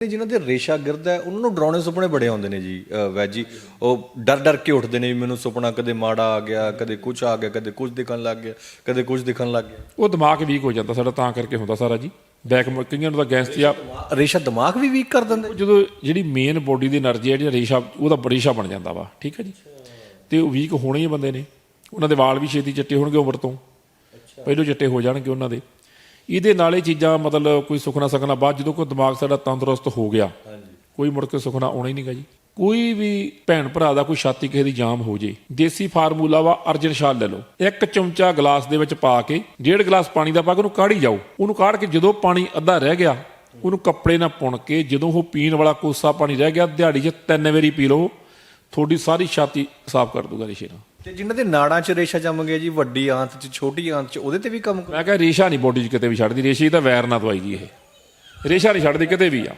ਜਿਨ੍ਹਾਂ ਦੇ ਰੇਸ਼ਾ ਗਿਰਦ ਹੈ ਉਹਨਾਂ ਨੂੰ ਡਰਾਉਣੇ ਸੁਪਨੇ ਬੜੇ ਆਉਂਦੇ ਨੇ ਜੀ ਵੈਜ ਜੀ। ਉਹ ਡਰ ਡਰ ਕੇ ਉੱਠਦੇ ਨੇ ਮੈਨੂੰ ਸੁਪਨਾ ਕਦੇ ਮਾੜਾ ਆ ਗਿਆ ਕਦੇ ਕੁਝ ਆ ਗਿਆ ਕਦੇ ਕੁਝ ਦਿਖਣ ਲੱਗ ਗਿਆ ਕਦੇ ਕੁਝ ਦਿਖਣ ਲੱਗ ਗਿਆ। ਉਹ ਦਿਮਾਗ ਵੀਕ ਹੋ ਜਾਂਦਾ ਸਾਡਾ ਤਾਂ ਕਰਕੇ ਹੁੰਦਾ ਸਾਰਾ ਜੀ। ਬੈਕ ਕਈਆਂ ਨੂੰ ਤਾਂ ਗੈਸ ਤੇ ਆ ਰੇਸ਼ਾ ਦਿਮਾਗ ਵੀ ਵੀਕ ਕਰ ਦਿੰਦੇ। ਜਦੋਂ ਜਿਹੜੀ ਮੇਨ ਬੋਡੀ ਦੀ એનર્ਜੀ ਹੈ ਜਿਹੜਾ ਰੇਸ਼ਾ ਉਹਦਾ ਬੜੀਸ਼ਾ ਬਣ ਜਾਂਦਾ ਵਾ ਠੀਕ ਹੈ ਜੀ। ਤੇ ਉਹ ਵੀਕ ਹੋਣੇ ਹੀ ਬੰਦੇ ਨੇ। ਉਹਨਾਂ ਦੇ ਵਾਲ ਵੀ ਛੇਤੀ ਚਿੱਟੇ ਹੋਣਗੇ ਉਮਰ ਤੋਂ। ਪਹਿਲੋਂ ਚਿੱਟੇ ਹੋ ਜਾਣਗੇ ਉਹਨਾਂ ਦੇ। ਇਹਦੇ ਨਾਲ ਇਹ ਚੀਜ਼ਾਂ ਮਤਲਬ ਕੋਈ ਸੁਖਣਾ ਸਕਣਾ ਬਾਅਦ ਜਦੋਂ ਕੋਈ ਦਿਮਾਗ ਸਾਡਾ ਤੰਦਰੁਸਤ ਹੋ ਗਿਆ ਕੋਈ ਮੁੜ ਕੇ ਸੁਖਣਾ ਆਉਣਾ ਹੀ ਨਹੀਂਗਾ ਜੀ। ਕੋਈ ਵੀ ਭੈਣ ਭਰਾ ਦਾ ਕੋਈ ਛਾਤੀ ਕਿਸੇ ਦੀ ਜਾਮ ਹੋ ਜੇ ਦੇਸੀ ਫਾਰਮੂਲਾ ਵਾ ਅਰਜਨ ਸ਼ਾਲ ਲੈ ਲਓ। ਇੱਕ ਚਮਚਾ ਗਲਾਸ ਦੇ ਵਿੱਚ ਪਾ ਕੇ ਡੇਢ ਗਲਾਸ ਪਾਣੀ ਦਾ ਪਾ ਕੇ ਉਹਨੂੰ ਕਾੜੀ ਜਾਓ। ਉਹਨੂੰ ਕਾੜ ਕੇ ਜਦੋਂ ਪਾਣੀ ਅੱਧਾ ਰਹਿ ਗਿਆ ਉਹਨੂੰ ਕੱਪੜੇ ਨਾਲ ਪੁਣ ਕੇ ਜਦੋਂ ਉਹ ਪੀਣ ਵਾਲਾ ਕੋਸਾ ਪਾਣੀ ਰਹਿ ਗਿਆ ਦਿਹਾੜੀ 'ਚ ਤਿੰਨ ਵਾਰੀ ਪੀ ਲਓ ਤੁਹਾਡੀ ਸਾਰੀ ਛਾਤੀ ਸਾਫ਼ ਕਰ ਦੂਗਾ ਰੇਸ਼ੇ ਨਾਲ ਤੇ ਜਿਨ੍ਹਾਂ ਦੇ ਨਾੜਾਂ 'ਚ ਰੇਸ਼ਾ ਜੰਮ ਗਿਆ ਜੀ, ਵੱਡੀ ਆਂਤ 'ਚ, ਛੋਟੀ ਆਂਤ 'ਚ, ਉਹਦੇ ਤੇ ਵੀ ਕੰਮ ਕਰ- ਮੈਂ ਕਿਹਾ ਰੇਸ਼ਾ ਨਹੀਂ ਬੋਡੀ 'ਚ ਕਿਤੇ ਵੀ ਛੱਡਦੀ, ਰੇਸ਼ੇ ਦੀ ਤਾਂ ਵੈਰ ਨਾ ਦਵਾਈ ਜੀ ਇਹ। ਰੇਸ਼ਾ ਨਹੀਂ ਛੱਡਦੀ ਕਿਤੇ ਵੀ ਆ।